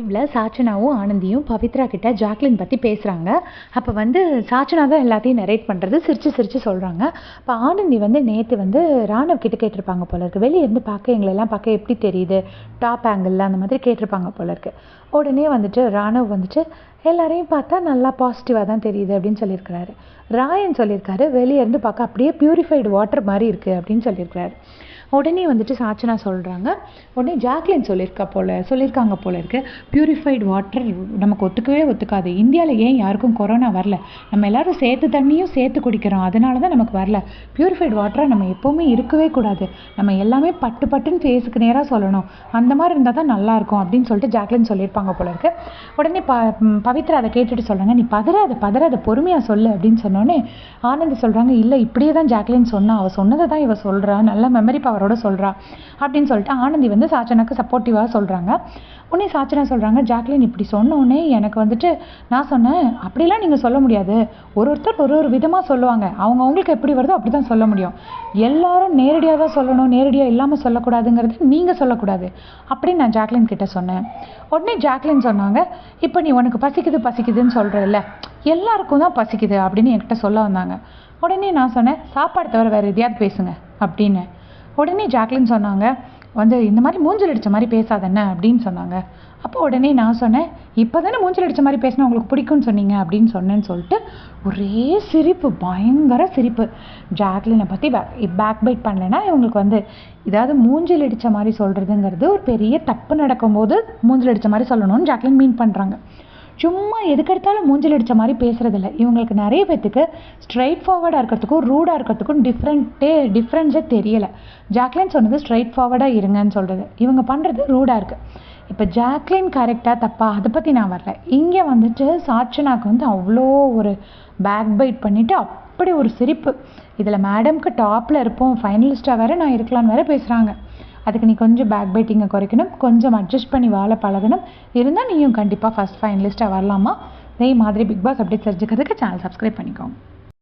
டைமில் சாச்சனாவும் ஆனந்தியும் பவித்ரா கிட்ட ஜாக்லின் பற்றி பேசுகிறாங்க அப்போ வந்து சாச்சனா தான் எல்லாத்தையும் நரேட் பண்ணுறது சிரித்து சிரித்து சொல்கிறாங்க அப்போ ஆனந்தி வந்து நேற்று வந்து ராணவ் கிட்ட கேட்டிருப்பாங்க போல இருக்கு. வெளியே இருந்து பார்க்க எங்களெல்லாம் பார்க்க எப்படி தெரியுது? டாப் ஆங்கிளில் அந்த மாதிரி கேட்டிருப்பாங்க போல இருக்கு. உடனே வந்துட்டு ராணவ் வந்துட்டு எல்லாரையும் பார்த்தா நல்லா பாசிட்டிவாக தான் தெரியுது அப்படின்னு சொல்லியிருக்கிறாரு. ராயன் சொல்லியிருக்காரு வெளியே இருந்து பார்க்க அப்படியே பியூரிஃபைடு வாட்டர் மாதிரி இருக்குது அப்படின்னு சொல்லியிருக்கிறாரு. உடனே வந்துட்டு சாச்சனா சொல்கிறாங்க உடனே ஜாக்லின் சொல்லியிருக்கா போல சொல்லியிருக்காங்க போல இருக்கு. பியூரிஃபைடு வாட்டர் நமக்கு ஒத்துக்கவே ஒத்துக்காது. இந்தியாவில் ஏன் யாருக்கும் கொரோனா வரல? நம்ம எல்லாரும் சேர்த்து தண்ணியும் சேர்த்து குடிக்கிறோம். அதனால தான் நமக்கு வரல. பியூரிஃபைடு வாட்டரை நம்ம எப்போவுமே இருக்கவே கூடாது. நம்ம எல்லாமே பட்டு பட்டுன்னு ஃபேஸுக்கு நேராக சொல்லணும். அந்த மாதிரி இருந்தால் தான் நல்லாயிருக்கும் அப்படின்னு சொல்லிட்டு ஜாக்லின் சொல்லியிருப்பாங்க போல இருக்கு. உடனே ப பவித்ரா அதை கேட்டுட்டு சொல்கிறாங்க நீ பதறாத பதறாத பொறுமையாக சொல்லு அப்படின்னு சொன்னோடனே ஆனந்த் சொல்கிறாங்க இல்லை இப்படியே தான் ஜாக்லின் சொன்னா. அவள் சொன்னதை தான் இவ சொல்கிறா நல்ல மெமரி பவர் அவரோட சொல்கிறா அப்படின்னு சொல்லிட்டு ஆனந்தி வந்து சாச்சனாக்கு சப்போர்ட்டிவாக சொல்கிறாங்க உடனே சாச்சனா சொல்கிறாங்க ஜாக்லின் இப்படி சொன்னோடனே எனக்கு வந்துட்டு நான் சொன்னேன் அப்படிலாம் நீங்கள் சொல்ல முடியாது. ஒரு ஒருத்தர் ஒரு ஒரு விதமாக சொல்லுவாங்க. அவங்க அவங்களுக்கு எப்படி வருதோ அப்படி தான் சொல்ல முடியும். எல்லாரும் நேரடியாக தான் சொல்லணும் நேரடியாக இல்லாமல் சொல்லக்கூடாதுங்கிறது நீங்கள் சொல்லக்கூடாது. அப்படின்னு நான் ஜாக்லின் கிட்டே சொன்னேன். உடனே ஜாக்லின் சொன்னாங்க இப்போ நீ உனக்கு பசிக்குது பசிக்குதுன்னு சொல்கிறல்ல எல்லாருக்கும் தான் பசிக்குது அப்படின்னு என்கிட்ட சொல்ல வந்தாங்க. உடனே நான் சொன்னேன் சாப்பாடு தவிர வேறு எதையாவது பேசுங்க அப்படின்னு. உடனே ஜாக்லின் சொன்னாங்க வந்து இந்த மாதிரி மூஞ்சல் அடித்த மாதிரி பேசாதண்ணே அப்படின்னு சொன்னாங்க. அப்போ உடனே நான் சொன்னேன் இப்போ தானே மூஞ்சல் அடித்த மாதிரி பேசினா உங்களுக்கு பிடிக்கும்னு சொன்னீங்க அப்படின்னு சொன்னேன்னு சொல்லிட்டு ஒரே சிரிப்பு பயங்கர சிரிப்பு. ஜாக்லினை பற்றி பேக் பேக் பைட் பண்ணலைன்னா இவங்களுக்கு வந்து இதாவது மூஞ்சல் அடித்த மாதிரி சொல்கிறதுங்கிறது ஒரு பெரிய தப்பு நடக்கும்போது மூஞ்சல் அடித்த மாதிரி சொல்லணும்னு ஜாக்லின் மீன் பண்ணுறாங்க சும்மா எதுக்கெடுத்தாலும் மூஞ்சில் அடித்த மாதிரி பேசுகிறதில்ல இவங்களுக்கு நிறைய பேத்துக்கு ஸ்ட்ரைட் ஃபார்வர்டாக இருக்கிறதுக்கும் ரூடாக இருக்கிறதுக்கும் டிஃப்ரெண்ட்டே டிஃப்ரென்ஸே தெரியலை. ஜாக்லின் சொன்னது ஸ்ட்ரைட் ஃபார்வர்டாக இருங்கன்னு சொல்கிறது இவங்க பண்ணுறது ரூடாக இருக்குது இப்போ ஜாக்லின் கரெக்டாக தப்பா அதை பற்றி நான் வரல. இங்கே வந்துட்டு சாட்சனாக்கு வந்து அவ்வளோ ஒரு பேக் பைட் பண்ணிவிட்டு அப்படி ஒரு சிரிப்பு. இதில் மேடம்க்கு டாப்பில் இருப்போம் ஃபைனலிஸ்ட்டாக வேறு நான் இருக்கலாம்னு வேற பேசுகிறாங்க அதுக்கு நீ கொஞ்சம் பேக் பைட்டிங்கை குறைக்கணும். கொஞ்சம் அட்ஜஸ்ட் பண்ணி வாழ பழகணும். இருந்தால் நீயும் கண்டிப்பாக ஃபஸ்ட் ஃபைனலிஸ்ட்டாக வரலாமா? இதே மாதிரி பிக் பாஸ் அப்டேட் தெரிஞ்சுக்கிறதுக்கு சேனல் சப்ஸ்கிரைப் பண்ணிக்கோங்க.